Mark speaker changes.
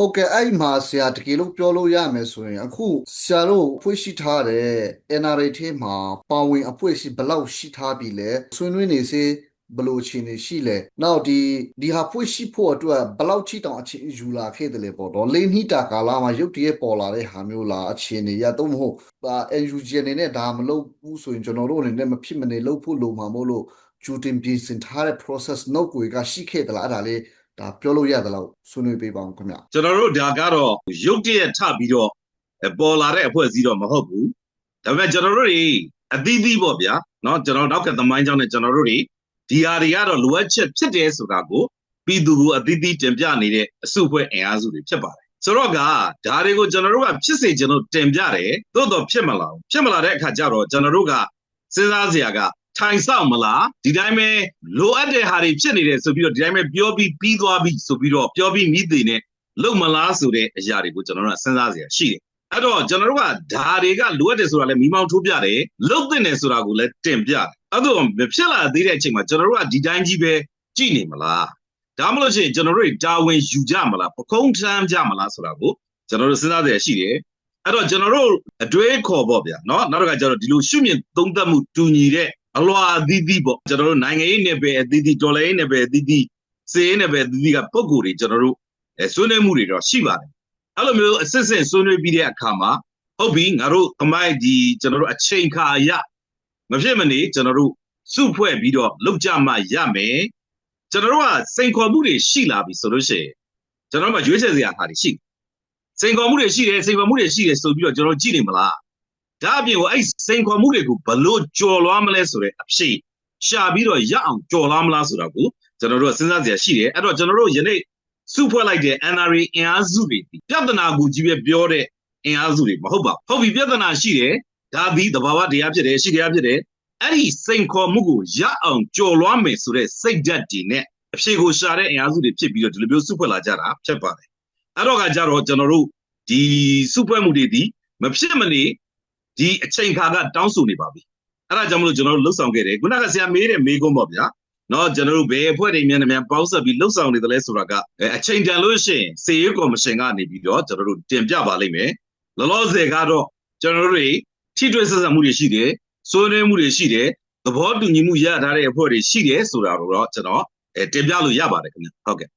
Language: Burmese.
Speaker 1: ဟုတ်ကဲ့အဲ့မှာဆရာတကယ်လို့ပြောလို့ရမယ်ဆိုရင် အခုဆရာတို့ဖွဲ့ရှိထားတဲ့ NRA ထဲမှာပါဝင်အဖွဲ့ရှိဘယ်လောက်ရှိထားပြီလဲဆွေးနွေးနေစေဘယ်လိုအခြေအနေရှိလဲနောက်ဒီဒီဟာဖွဲ့ရှိဖို့အတွက်ဘယ်လောက်ထိတောင်အချိန်ယူလာခဲ့တယ်လဲပေါ့တော့လေးနှစ်တာကာလမှာရုပ်တရက်ပေါ်လာတဲ့ဟာမျိုးလားအခြေအနေရတော့မဟုတ်ဒါ NUG အနေနဲ့ဒါမလုပ်ဘူးဆိုရင်ကျွန်တော်တို့အနေနဲ့မဖြစ်မနေလုပ်ဖို့လိုမှာမို့လို့ကျူတင်ပြင်ဆင်ထားတဲ့ process နောက်ကိုကရှိခဲ့သလားအဲ့ဒါလေး ဒါပြောလို့ရတယ်လို့ဆွေးနွေးပေးပါဦးခင်ဗျ
Speaker 2: ကျွန်တော်တို့ဒါကတော့ရုပ်တရက်ထပြီးတော့ပေါ်လာတဲ့အဖွဲ့အစည်းတော့မဟုတ်ဘူးဒါပေမဲ့ကျွန်တော်တို့တွေအသီးသီးပေါ့ဗျာเนาะကျွန်တော်နောက်ကသမိုင်းကြောင်းနဲ့ကျွန်တော်တို့တွေဒီဟာတွေကတော့လိုအပ်ချက်ဖြစ်တယ်ဆိုတာကိုပြည်သူကိုအသီးသီးတင်ပြနေတဲ့အစုအဖွဲ့အင်အားစုတွေဖြစ်ပါတယ်ဆိုတော့ကဒါတွေကိုကျွန်တော်တို့ကဖြစ်စေကျွန်တော်တင်ပြတယ်သို့တော့ဖြစ်မလာဘူးဖြစ်မလာတဲ့အခါကျတော့ကျွန်တော်တို့ကစဉ်းစားစရာက ထိုင်ဆောင်မလားဒီတိုင်းပဲလိုအပ်တဲ့ဟာတွေဖြစ်နေတယ်ဆိုပြီးတော့ဒီတိုင်းပဲပြောပြီးပြီးသွားပြီဆိုပြီးတော့ပြောပြီးမိသေးနဲ့လုံမလားဆိုတဲ့အရာတွေကိုကျွန်တော်တို့ကစဉ်းစားစရာရှိတယ်အဲ့တော့ကျွန်တော်တို့ကဓာတွေကလိုအပ်တယ်ဆိုတာလည်းမိမောင်းထိုးပြတယ်လုတ်တဲ့တယ်ဆိုတာကိုလည်းတင်ပြတယ်အဲ့တော့မဖြစ်လာသေးတဲ့အချိန်မှာကျွန်တော်တို့ကဒီတိုင်းကြီးပဲကြည်နေမလားဒါမှမဟုတ်ရှင်ကျွန်တော်တို့တာဝန်ယူကြမလားပကုံးထမ်းကြမလားဆိုတာကိုကျွန်တော်တို့စဉ်းစားစရာရှိတယ်အဲ့တော့ကျွန်တော်တို့အတွေးခေါ်ပေါ့ဗျာเนาะနောက်တစ်ခါကျတော့ဒီလိုရှုမြင်သုံးသပ်မှုတူညီတဲ့ အလွာအသီးသီးပေါ့ကျွန်တော်တို့နိုင်ငံရေးနယ်ပယ်အသီးသီးတော်လှန်ရေးနယ်ပယ်အသီးသီးစေရေးနယ်ပယ်အသီးသီးကပုံကိုယ်တွေကျွန်တော်တို့အဲဆွေးနွေးမှုတွေတော့ရှိပါတယ်အဲ့လိုမျိုးအစစ်စစ်ဆွေးနွေးပြီးတဲ့အခါမှာဟုတ်ပြီငါတို့အမိုက်ဒီကျွန်တော်တို့အချိန်ခါရမဖြစ်မနေကျွန်တော်တို့စုဖွဲ့ပြီးတော့လောက်ကြမှရမယ်ကျွန်တော်တို့ကစိန်ခေါ်မှုတွေရှိလာပြီဆိုလို့ရှိရင်ကျွန်တော်တို့ကရွေးချယ်စရာဟာတွေရှိစိန်ခေါ်မှုတွေရှိတယ်စိန်ခေါ်မှုတွေရှိတယ်ဆိုပြီးတော့ကျွန်တော်ကြည့်နေမလား ဒါအပြင်ကိုအဲ့စိန်ခေါ်မှုတွေကိုဘလို့ကြော်လွှားမလဲဆိုတဲ့အဖြစ်ရှာပြီးတော့ရအောင်ကြော်လွှားမလားဆိုတာကိုကျွန်တော်တို့ကစဉ်းစားစရာရှိတယ်အဲ့တော့ကျွန်တော်တို့ယနေ့စုဖွဲ့လိုက်တဲ့ NRA အင်အားစုတွေဒီပြဿနာကိုကြီးပဲပြောတဲ့အင်အားစုတွေမဟုတ်ပါဘူးဟုတ်ပြီပြဿနာရှိတယ်ဒါသည်သဘာဝတရားဖြစ်တယ်ရှိတရားဖြစ်တယ်အဲ့ဒီစိန်ခေါ်မှုကိုရအောင်ကြော်လွှားမယ်ဆိုတဲ့စိတ်ဓာတ်တွေနဲ့အဖြေကိုရှာတဲ့အင်အားစုတွေဖြစ်ပြီးတော့ဒီလိုမျိုးစုဖွဲ့လာကြတာဖြစ်ပါတယ်အဲ့တော့ကကြတော့ကျွန်တော်တို့ဒီစုဖွဲ့မှုတွေဒီမဖြစ်မနေ ဒီအချိန်ခါကတောင်းဆိုနေပါပြီအဲ့ဒါကြောင့်မလို့ကျွန်တော်တို့လှုပ်ဆောင်ခဲ့တယ်ခုနကဆရာမေးတဲ့မေးခွန်းပေါ့ဗျာနော်ကျွန်တော်တို့ဘယ်အဖွဲ့တွေများများပေါင်းဆက်ပြီးလှုပ်ဆောင်နေတယ်လဲဆိုတာကအချိန်တန်လို့ရှိရင်စေရေးကော်မရှင်ကနေပြီးတော့ကျွန်တော်တို့တင်ပြပါလိမ့်မယ်လောလောဆယ်ကတော့ကျွန်တော်တို့တွေထိတွေ့ဆက်ဆံမှုတွေရှိတယ်ဆွေးနွေးမှုတွေရှိတယ်သဘောတူညီမှုရထားတဲ့အဖွဲ့တွေရှိတယ်ဆိုတာတော့ကျွန်တော်အဲတင်ပြလို့ရပါတယ်ခင်ဗျဟုတ်ကဲ့